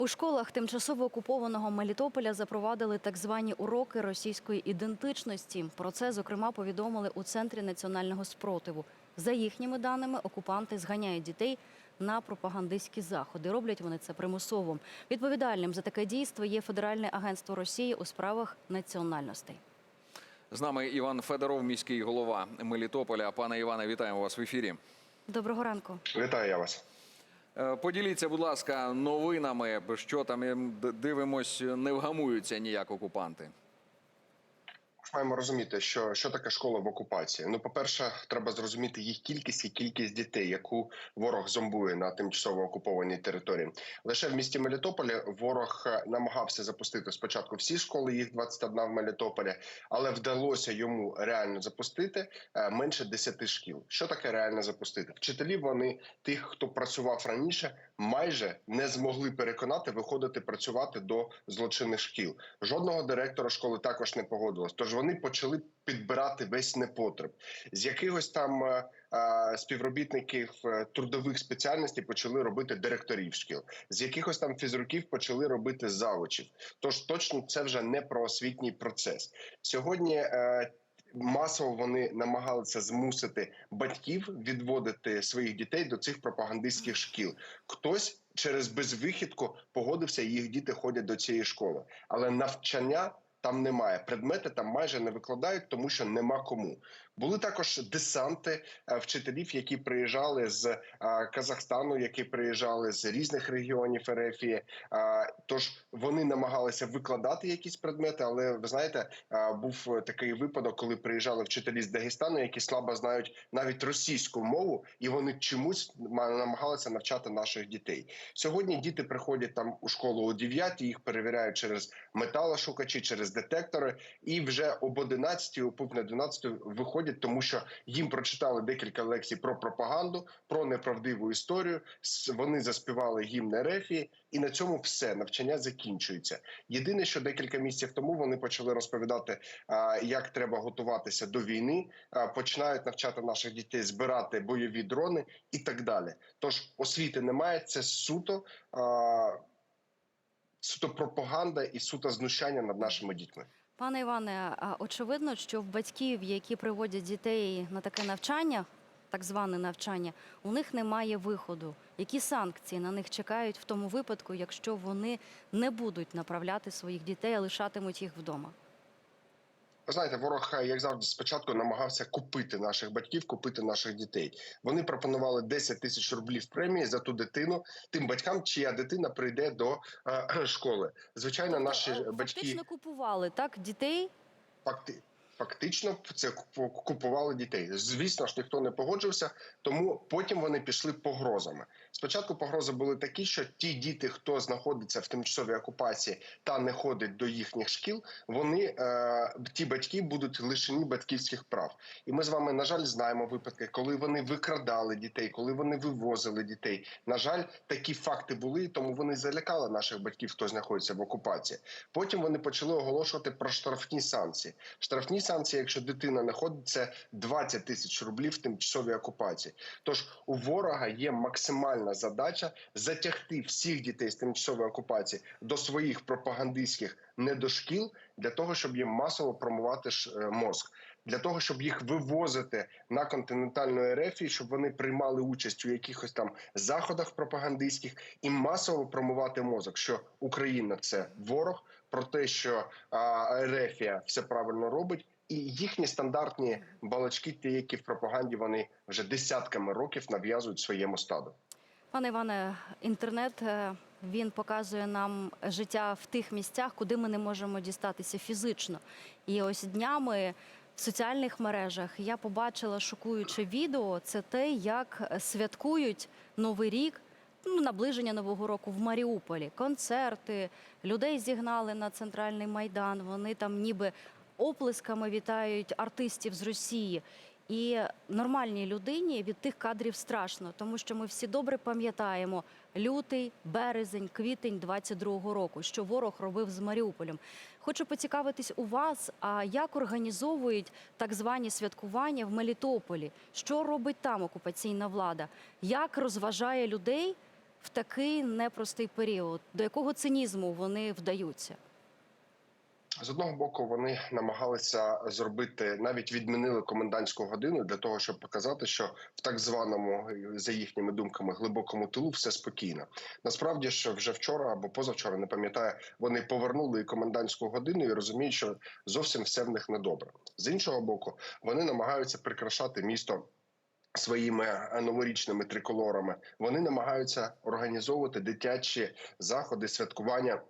У школах тимчасово окупованого Мелітополя запровадили так звані уроки російської ідентичності. Про це зокрема повідомили у центрі національного спротиву. За їхніми даними, окупанти зганяють дітей на пропагандистські заходи. Роблять вони це примусово. Відповідальним за таке дійство є Федеральне агентство Росії у справах національностей. З нами Іван Федоров, міський голова Мелітополя. Пане Іване, вітаємо вас в ефірі. Доброго ранку. Вітаю я вас. Е, Поділіться, будь ласка, новинами, що там дивимось, не вгамуються ніяк окупанти. Маємо розуміти, що, що таке школа в окупації. Ну, по-перше, треба зрозуміти їх кількість і кількість дітей, яку ворог зомбує на тимчасово окупованій території. Лише в місті Мелітополі ворог е, намагався запустити спочатку всі школи, їх 21 в Мелітополі, але вдалося йому реально запустити е, менше 10 шкіл. Що таке реально запустити? Вчителі вони тих, хто працював раніше, майже не змогли переконати виходити працювати до злочинних шкіл. Жодного директора школи також не погодилось. Тож вони почали підбирати весь непотреб з якихось там е, е, співробітників е, трудових спеціальностей почали робити директорів шкіл, з якихось там фізруків почали робити завучів. Тож точно це вже не про освітній процес сьогодні. Масово вони намагалися змусити батьків відводити своїх дітей до цих пропагандистських шкіл. Хтось через безвихідку погодився, їх діти ходять до цієї школи, але навчання. Там немає предмети, там майже не викладають, тому що нема кому. Були також десанти е, вчителів, які приїжджали з е, Казахстану, які приїжджали з різних регіонів РФ. Тож вони намагалися викладати якісь предмети, але ви знаєте, е, був такий випадок, коли приїжджали вчителі з Дагестану, які слабо знають навіть російську мову, і вони чомусь ма- намагалися навчати наших дітей. Сьогодні діти приходять там у школу о 9, їх перевіряють через металошукачі, через детектори, і вже об 11, о пів на 12 виходять, тому що їм прочитали декілька лекцій про пропаганду, про неправдиву історію. Вони заспівали гімн Ерефії, і на цьому все навчання закінчується. Єдине, що декілька місяців тому вони почали розповідати, як треба готуватися до війни, починають навчати наших дітей збирати бойові дрони і так далі. Тож освіти немає, це суто. Суто пропаганда і суто знущання над нашими дітьми. Пане Іване, очевидно, що в батьків, які приводять дітей на таке навчання, так зване навчання, у них немає виходу. Які санкції на них чекають в тому випадку, якщо вони не будуть направляти своїх дітей, а лишатимуть їх вдома? Ви знаєте, ворог, як завжди, спочатку намагався купити наших батьків, купити наших дітей. Вони пропонували 10 тисяч рублів премії за ту дитину, тим батькам, чия дитина прийде до е, школи. Звичайно, наші Тобто, е, батьки фактично купували так дітей. факти. Фактично це купували дітей. Звісно ж, ніхто не погоджувався, тому потім вони пішли погрозами. Спочатку погрози були такі, що ті діти, хто знаходиться в тимчасовій окупації та не ходить до їхніх шкіл, вони е, ті батьки будуть лишені батьківських прав. І ми з вами, на жаль, знаємо випадки, коли вони викрадали дітей, коли вони вивозили дітей. На жаль, такі факти були, тому вони залякали наших батьків, хто знаходиться в окупації. Потім вони почали оголошувати про штрафні санкції. Штрафні санкції, якщо дитина не ходить, це 20 тисяч рублів в тимчасовій окупації. Тож у ворога є максимальна задача затягти всіх дітей з тимчасової окупації до своїх пропагандистських недошкіл для того, щоб їм масово промувати е, мозк. Для того щоб їх вивозити на континентальну Ерефію, щоб вони приймали участь у якихось там заходах пропагандистських і масово промивати мозок, що Україна це ворог, про те, що Ерефія все правильно робить, і їхні стандартні балачки, ті, які в пропаганді вони вже десятками років нав'язують своєму стаду. Пане Іване, інтернет е, він показує нам життя в тих місцях, куди ми не можемо дістатися фізично. І ось днями в соціальних мережах я побачила шокуюче відео. Це те, як святкують Новий рік. Ну, наближення нового року в Маріуполі, концерти, людей зігнали на центральний майдан. Вони там ніби оплесками вітають артистів з Росії. І нормальній людині від тих кадрів страшно, тому що ми всі добре пам'ятаємо лютий, березень, квітень 22-го року, що ворог робив з Маріуполем. Хочу поцікавитись у вас, а як організовують так звані святкування в Мелітополі? Що робить там окупаційна влада? Як розважає людей? в такий непростий період? До якого цинізму вони вдаються? З одного боку, вони намагалися зробити навіть відмінили комендантську годину для того, щоб показати, що в так званому за їхніми думками глибокому тилу все спокійно. Насправді ж вже вчора або позавчора не пам'ятаю, вони повернули комендантську годину і розуміють, що зовсім все в них недобре. З іншого боку, вони намагаються прикрашати місто. Своїми е, новорічними триколорами вони намагаються організовувати дитячі заходи святкування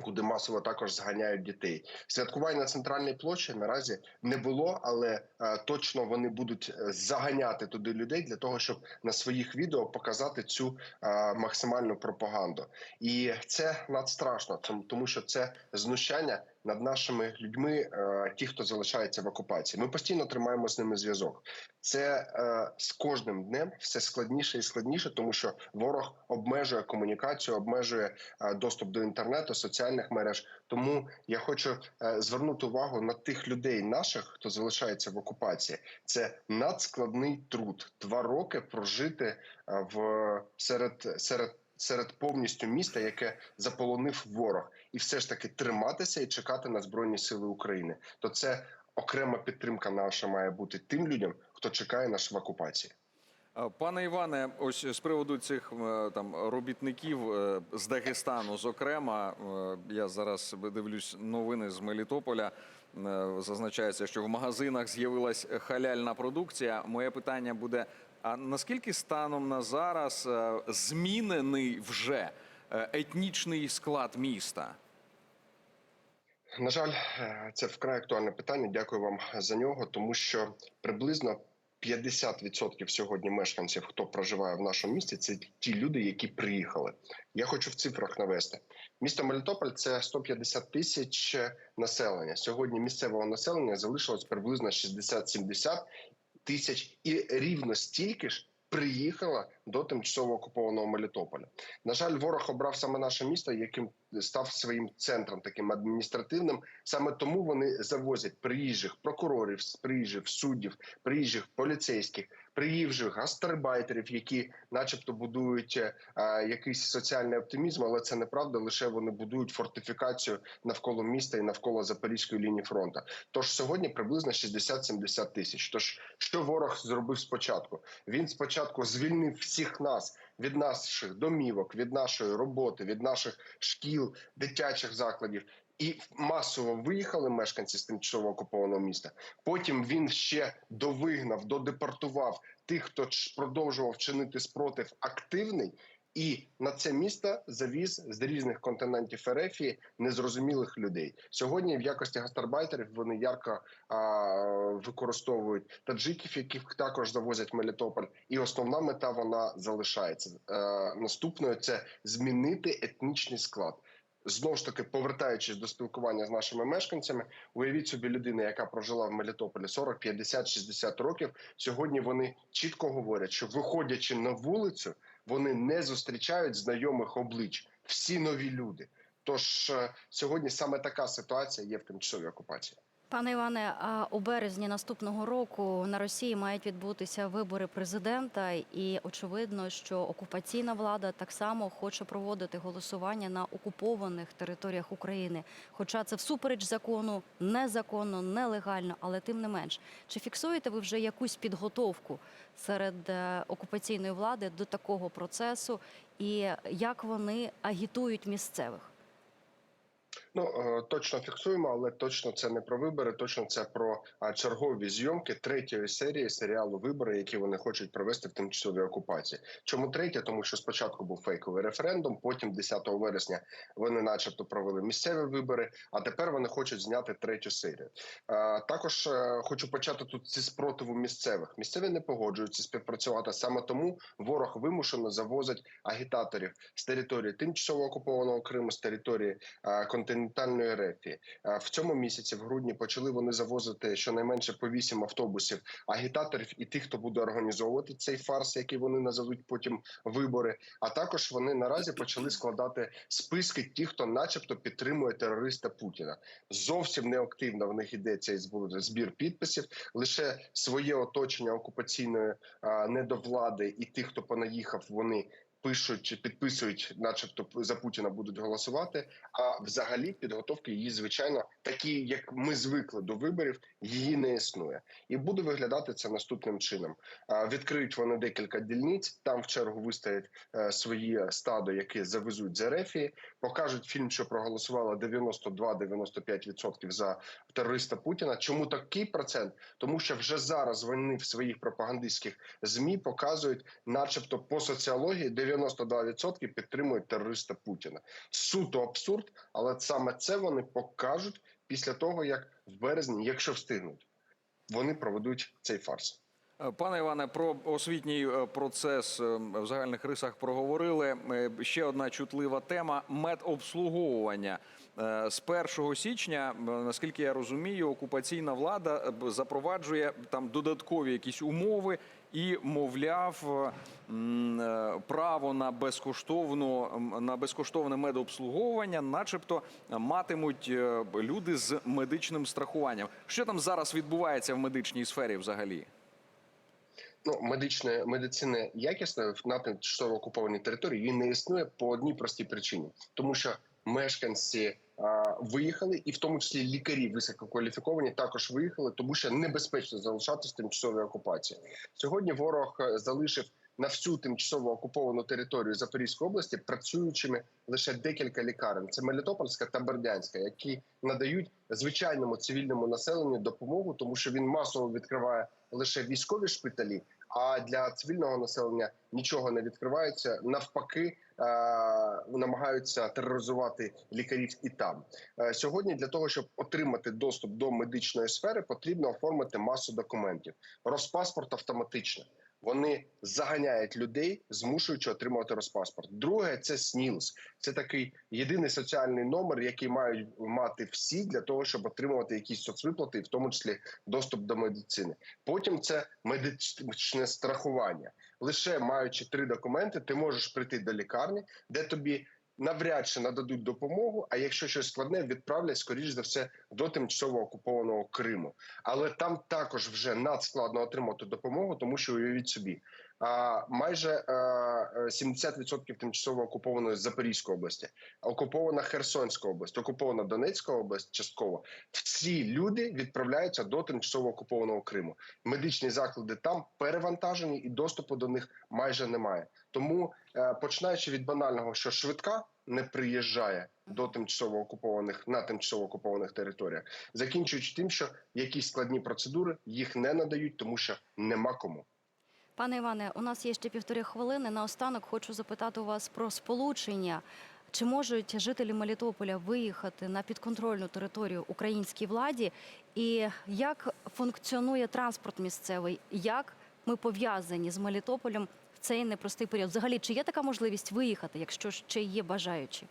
куди масово також зганяють дітей. Святкувань на центральній площі наразі не було, але е, точно вони будуть е, заганяти туди людей для того, щоб на своїх відео показати цю е, максимальну пропаганду. І це надстрашно, тому- тому що це знущання над нашими людьми, е, ті, хто залишається в окупації. Ми постійно тримаємо з ними зв'язок. Це е, з кожним днем все складніше і складніше, тому що ворог обмежує комунікацію, обмежує е, доступ до інтернету, соціальних мереж. Тому я хочу звернути увагу на тих людей наших, хто залишається в окупації. Це надскладний труд. Два роки прожити в серед серед. Серед повністю міста, яке заполонив ворог, і все ж таки триматися і чекати на збройні сили України, то це окрема підтримка наша має бути тим людям, хто чекає нас окупації. Пане Іване, ось з приводу цих е, там робітників е, з Дагестану, зокрема, е, я зараз дивлюсь новини з Мелітополя. Е, Зазначається, що в магазинах з'явилась халяльна продукція. Моє питання буде: а наскільки станом на зараз е, змінений вже е, етнічний склад міста? На жаль, е, це вкрай актуальне питання. Дякую вам за нього, тому що приблизно 50% сьогодні мешканців, хто проживає в нашому місті, це ті люди, які приїхали. Я хочу в цифрах навести. Місто Мелітополь це 150 тисяч населення. Сьогодні місцевого населення залишилось приблизно 60-70 тисяч, і рівно стільки ж приїхало до тимчасово окупованого Мелітополя. На жаль, ворог обрав саме наше місто, яким став своїм центром таким адміністративним. Саме тому вони завозять приїжджих прокурорів, приїжджих суддів, приїжджих поліцейських, приїжджих гастарбайтерів, які, начебто, будують е, е, якийсь соціальний оптимізм, але це неправда. Лише вони будують фортифікацію навколо міста і навколо запорізької лінії фронту. Тож сьогодні приблизно 60-70 тисяч. Тож що ворог зробив спочатку? Він спочатку звільнив всіх нас від наших домівок, від нашої роботи, від наших шкіл, дитячих закладів. І масово виїхали мешканці з тимчасово окупованого міста. Потім він ще довигнав, додепортував тих, хто продовжував чинити спротив активний, і на це місто завіз з різних континентів Ерефії незрозумілих людей. Сьогодні в якості гастарбайтерів вони ярко а, використовують таджиків, яких також завозять Мелітополь. І основна мета вона залишається. а, наступною це змінити етнічний склад. Знову ж таки, повертаючись до спілкування з нашими мешканцями, уявіть собі людину, яка прожила в Мелітополі 40, 50, 60 років. Сьогодні вони чітко говорять, що виходячи на вулицю, вони не зустрічають знайомих облич. Всі нові люди. Тож е, сьогодні саме така ситуація є в тимчасовій окупації. Пане Іване, а у березні наступного року на Росії мають відбутися вибори президента, і очевидно, що окупаційна влада так само хоче проводити голосування на окупованих територіях України. Хоча це всупереч закону, незаконно, нелегально, але тим не менш, чи фіксуєте ви вже якусь підготовку серед е, окупаційної влади до такого процесу, і як вони агітують місцевих? Ну е, точно фіксуємо, але точно це не про вибори. Точно це про чергові зйомки третьої серії серіалу Вибори, які вони хочуть провести в тимчасовій окупації. Чому третя? Тому що спочатку був фейковий референдум, потім 10 вересня вони, начебто, провели місцеві вибори. А тепер вони хочуть зняти третю серію. Е, Також е, хочу почати тут зі спротиву місцевих. Місцеві не погоджуються співпрацювати. Саме тому ворог вимушено завозить агітаторів з території тимчасово окупованого Криму, з території е, континентальної Ерефії. Е, В цьому місяці, в грудні, почали вони завозити щонайменше по вісім автобусів агітаторів і тих, хто буде організовувати цей фарс, який вони назовуть потім вибори. А також вони наразі почали складати списки тих, хто, начебто, підтримує терориста Путіна. Зовсім не активно в них іде цей збір підписів. Лише своє оточення окупаційної недовлади і тих, хто понаїхав, вони пишуть, підписують, начебто за Путіна будуть голосувати. А взагалі підготовки її, звичайно, такі, як ми звикли до виборів, її не існує, і буде виглядати це наступним чином. Відкриють вони декілька дільниць. Там в чергу вистоять е, свої стадо, які завезуть з Ерефії, покажуть фільм, що проголосувало 92-95% за терориста Путіна. Чому такий процент? Тому що вже зараз вони в своїх пропагандистських змі показують, начебто, по соціології 92% підтримують терориста Путіна. Суто абсурд, але саме це вони покажуть після того, як в березні, якщо встигнуть, вони проведуть цей фарс. Е, Пане Іване, про освітній е, процес е, в загальних рисах проговорили. Ще одна чутлива тема медобслуговування. Е, З 1 січня, е, наскільки я розумію, окупаційна влада е, запроваджує там додаткові якісь умови і, мовляв, право на безкоштовну на безкоштовне медобслуговування, начебто, матимуть люди з медичним страхуванням. Що там зараз відбувається в медичній сфері взагалі? Ну, медичної медицини якісної на тимчасово окупованій території він не існує по одній простій причині, тому що мешканці виїхали, і в тому числі лікарі висококваліфіковані також виїхали, тому що небезпечно залишатися в тимчасовій окупації. Сьогодні ворог е, залишив на всю тимчасово окуповану територію Запорізької області працюючими лише декілька лікарень. Це Мелітопольська та Бердянська, які надають звичайному цивільному населенню допомогу, тому що він масово відкриває лише військові шпиталі. А для цивільного населення нічого не відкривається. Навпаки, е, намагаються тероризувати лікарів і там. Е, Сьогодні для того, щоб отримати доступ до медичної сфери, потрібно оформити масу документів. Розпаспорт автоматично. Вони заганяють людей, змушуючи отримувати розпаспорт. Друге це СНІЛС. Це такий єдиний соціальний номер, який мають мати всі для того, щоб отримувати якісь соцвиплати, в тому числі доступ до медицини. Потім це медичне страхування. Лише маючи три документи, ти можеш прийти до лікарні, де тобі навряд чи нададуть допомогу. А якщо щось складне, відправлять скоріш за все до тимчасово окупованого Криму. Але там також вже надскладно отримати допомогу, тому що уявіть собі. Майже е, е, 70% тимчасово окупованої Запорізької області, окупована Херсонська область, окупована Донецька область частково. Всі люди відправляються до тимчасово окупованого Криму. Медичні заклади там перевантажені, і доступу до них майже немає. Тому, е, починаючи від банального, що швидка не приїжджає до тимчасово окупованих на тимчасово окупованих територіях, закінчуючи тим, що якісь складні процедури їх не надають, тому що нема кому. Пане Іване, у нас є ще півтори хвилини. Наостанок хочу запитати у вас про сполучення. Чи можуть жителі Мелітополя виїхати на підконтрольну територію українській владі? І як функціонує транспорт місцевий? Як ми пов'язані з Мелітополем в цей непростий період? Взагалі, чи є така можливість виїхати, якщо ще є бажаючі?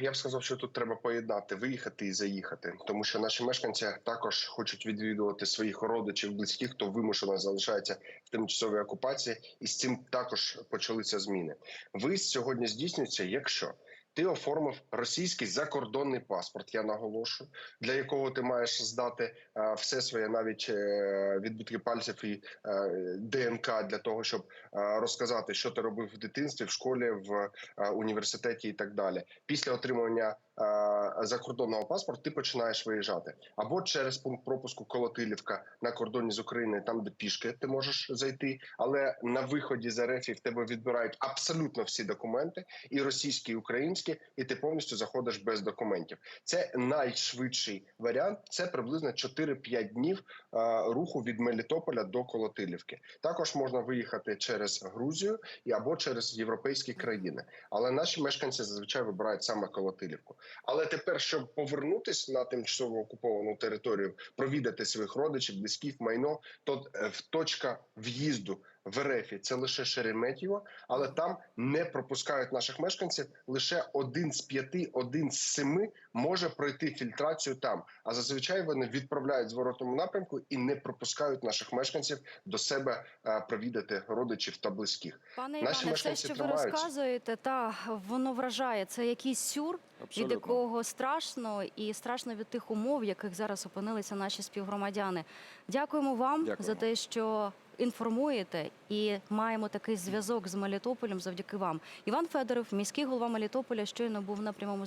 Я б сказав, що тут треба поєднати виїхати і заїхати, тому що наші мешканці також хочуть відвідувати своїх родичів, близьких, хто вимушено залишається в тимчасовій окупації, і з цим також почалися зміни. Виїзд сьогодні здійснюється, якщо ти оформив російський закордонний паспорт. Я наголошую, для якого ти маєш здати е, все своє, навіть е, відбитки пальців і е, ДНК для того, щоб розказати, що ти робив в дитинстві, в школі, в університеті і так далі. Після отримання закордонного паспорту ти починаєш виїжджати або через пункт пропуску Колотилівка на кордоні з Україною, там де пішки ти можеш зайти. Але на виході з РФ в тебе відбирають абсолютно всі документи, і російські, і українські, і ти повністю заходиш без документів. Це найшвидший варіант. Це приблизно 4-5 днів е, руху від Мелітополя до Колотилівки. Також можна виїхати через Грузію і або через європейські країни. Але наші мешканці зазвичай вибирають саме Колотилівку. Але тепер, щоб повернутися на тимчасово окуповану територію, провідати своїх родичів, близьких, майно, то е, в точка в'їзду в РФі це лише Шереметьєво, але там не пропускають наших мешканців. Лише один з п'яти, один з семи може пройти фільтрацію там. А зазвичай вони відправляють зворотному напрямку і не пропускають наших мешканців до себе е, провідати родичів та близьких. Пане Наші Іване, мешканці що ви розказуєте, та воно вражає. Це якийсь сюр, від Абсолютно. якого страшно, і страшно від тих умов, в яких зараз опинилися наші співгромадяни. Дякуємо вам Дякуємо. за те, що інформуєте і маємо такий зв'язок з Мелітополем завдяки вам. Іван Федоров, міський голова Мелітополя, щойно був на прямому